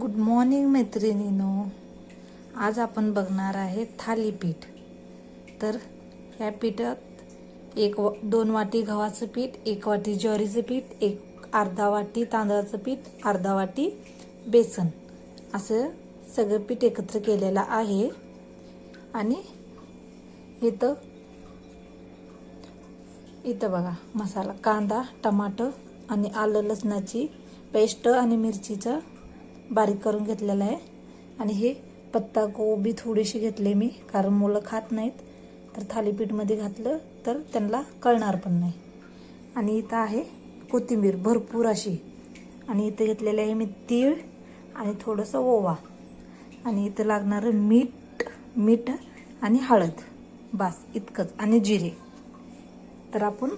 Good morning मैत्रिणीनो. आज आपण बघणार आहे थालीपीठ तर ह्या पिठात एक वा दोन वाटी गव्हाचं पीठ एक वाटी ज्वारीचं पीठ एक अर्धा वाटी तांदळाचं पीठ अर्धा वाटी बेसन. असं सगळं पीठ एकत्र केलेलं आहे. आणि इथं इथं बघा मसाला कांदा टमाटर आणि आलं लसणाची पेस्ट आणि मिरचीचं बारीक करून घेतलेलं आहे. आणि हे पत्ता कोबी थोडीशी घेतले मी कारण मुलं खात नाहीत. तर थालीपीठमध्ये घातलं तर त्यांना कळणार पण नाही. आणि इथं आहे कोथिंबीर भरपूर अशी. आणि इथं घेतलेलं आहे मी तीळ आणि थोडंसं ओवा. आणि इथं लागणारं मीठ मीठ आणि हळद. बास इतकंच. आणि जिरे. तर आपण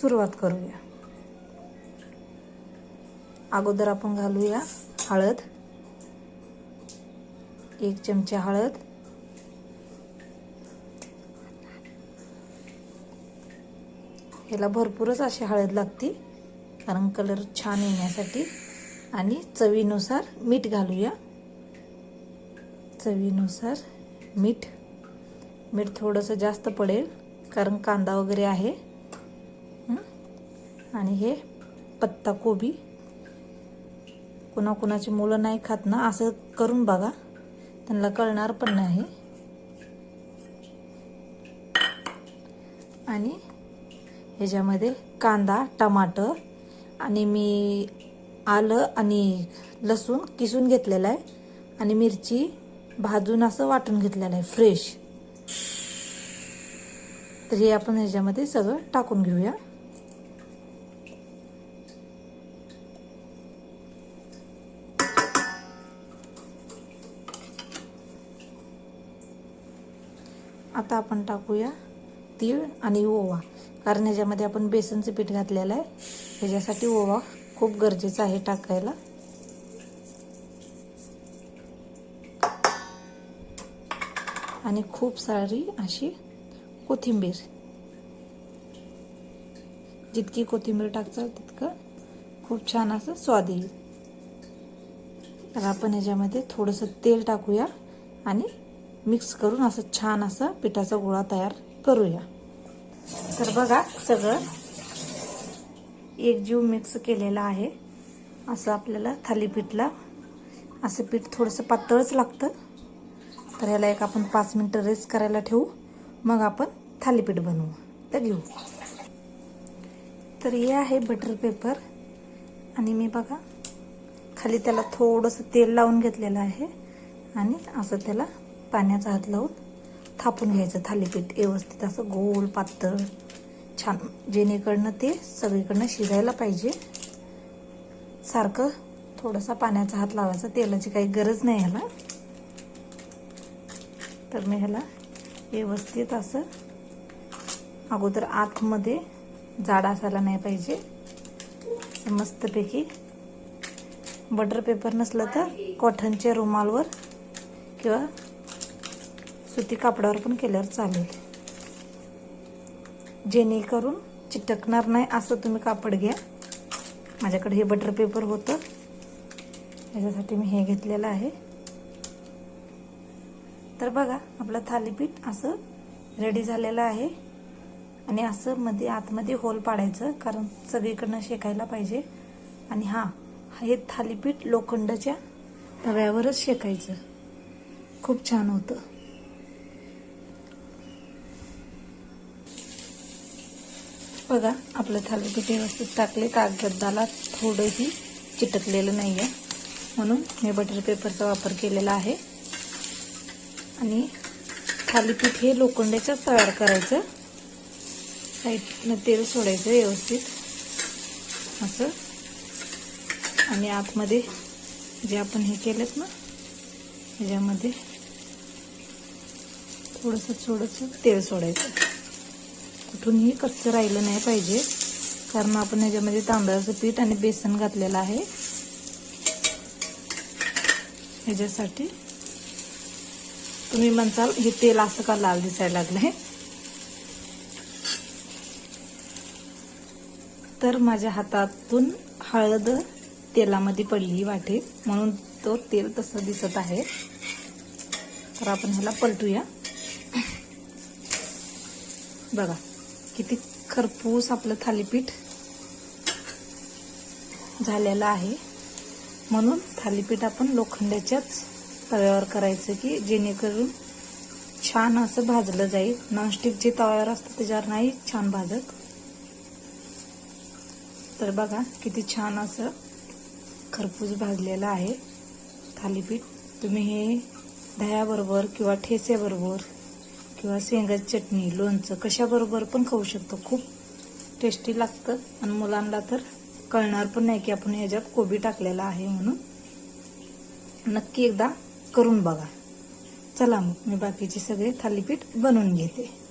सुरुवात करूया. अगोदर आपण घालूया हळद. एक चमचा हळद. ह्याला भरपूरच अशी हळद लागते कारण कलर छान येण्यासाठी. आणि चवीनुसार मीठ घालूया. चवीनुसार मीठ. मीठ थोडंसं जास्त पडेल कारण कांदा वगैरे आहे. आणि हे पत्ता कुणा कुणाची मुलं नाही खात ना असं करून बघा. त्यांना कळणार पण नाही. आणि ह्याच्यामध्ये कांदा टमाटर आणि मी आलं आणि लसूण किसून घेतलेलं आहे. आणि मिरची भाजून असं वाटून घेतलेलं आहे फ्रेश. तर हे आपण ह्याच्यामध्ये सगळं टाकून घेऊया. आता आपण टाकूया तीळ आणि ओवा. कारण याच्यामध्ये आपण बेसनचं पीठ घातलेलं आहे. ह्याच्यासाठी ओवा खूप गरजेचा आहे टाकायला. आणि खूप सारी अशी कोथिंबीर. जितकी कोथिंबीर टाकचाल तितकं खूप छान असं स्वाद येईल. तर आपण याच्यामध्ये थोडंसं तेल टाकूया आणि मिक्स करून असं छान असं पिठाचा गोळा तयार करूया. तर बघा सगळं एक जीव मिक्स केलेला आहे. असं आपल्याला थालीपीठला असं पीठ थोडंसं पातळच लागतं. तर ह्याला एक आपण पाच मिनटं रेस्ट करायला ठेवू. मग आपण थालीपीठ बनवू. तर घेऊ. तर हे आहे बटर पेपर. आणि मी बघा खाली त्याला थोडंसं तेल लावून घेतलेलं आहे. आणि असं त्याला पाण्याचा हात लावून थापून घ्यायचं. थालीपीठ व्यवस्थित असं गोल पातळ छान. जेणेकडनं ते सगळीकडनं शिजायला पाहिजे. सारखं थोडासा पाण्याचा हात लावायचा. तेलाची काही गरज नाही ह्याला. तर मी ह्याला व्यवस्थित असं अगोदर आतमध्ये जाड असायला नाही पाहिजे. मस्तपैकी बटर पेपर नसलं तर कॉटनच्या रुमालवर किंवा सुती कापडावर पण केल्यावर चालेल. जेणेकरून चिटकणार नाही असं तुम्ही कापड घ्या. माझ्याकडे हे बटर पेपर होतं. याच्यासाठी मी हे घेतलेलं आहे. तर बघा आपलं थालीपीठ असं रेडी झालेलं आहे. आणि असं मध्ये आतमध्ये होल पाडायचं कारण सगळीकडनं शेकायला पाहिजे. आणि हा हे थालीपीठ लोखंडाच्या तव्यावरच शेकायचं. खूप छान होतं. बघा आपलं थालीपीठ व्यवस्थित टाकले कागदाला थोडंही चिटकलेलं नाही आहे म्हणून मी बटर पेपरचा वापर केलेला आहे. आणि थालीपीठ हे लोखंडाच्याच तयार करायचं. साईडनं तेल सोडायचं व्यवस्थित. असं. आणि आतमध्ये जे आपण हे केलेत ना ह्याच्यामध्ये थोडंसं थोडंसं तेल सोडायचं. कुठूनही कच्चं राहिलं नाही पाहिजे. कारण आपण ह्याच्यामध्ये तांदळाचं पीठ आणि बेसन घातलेलं आहे. ह्याच्यासाठी तुम्ही म्हणताल हे तेल असं का लाल दिसायला लागलंय? तर माझ्या हातातून हळद तेलामध्ये पडली वाटे. म्हणून तो तेल तसं दिसत आहे. तर आपण ह्याला पलटूया. बघा. किती खरपूस आपलं थालीपीठ झालेलं आहे. म्हणून थालीपीठ आपण लोखंडाच्याच तव्यावर करायचं की जेणेकरून छान असं भाजलं जाईल. नॉनस्टिक जे तव्यावर असतं त्याच्यावर नाही छान भाजत. तर बघा किती छान असं खरपूस भाजलेलं आहे थालीपीठ. तुम्ही हे दह्याबरोबर किंवा ठेसेबरोबर किंवा शेंगाची चटणी लोणचं कशाबरोबर पण खाऊ शकतो. खूप टेस्टी लागतं. आणि मुलांना तर कळणार पण नाही की आपण ह्याच्यात कोबी टाकलेला आहे म्हणून. नक्की एकदा करून बघा. चला मग मी बाकीचे सगळे थालीपीठ बनवून घेते.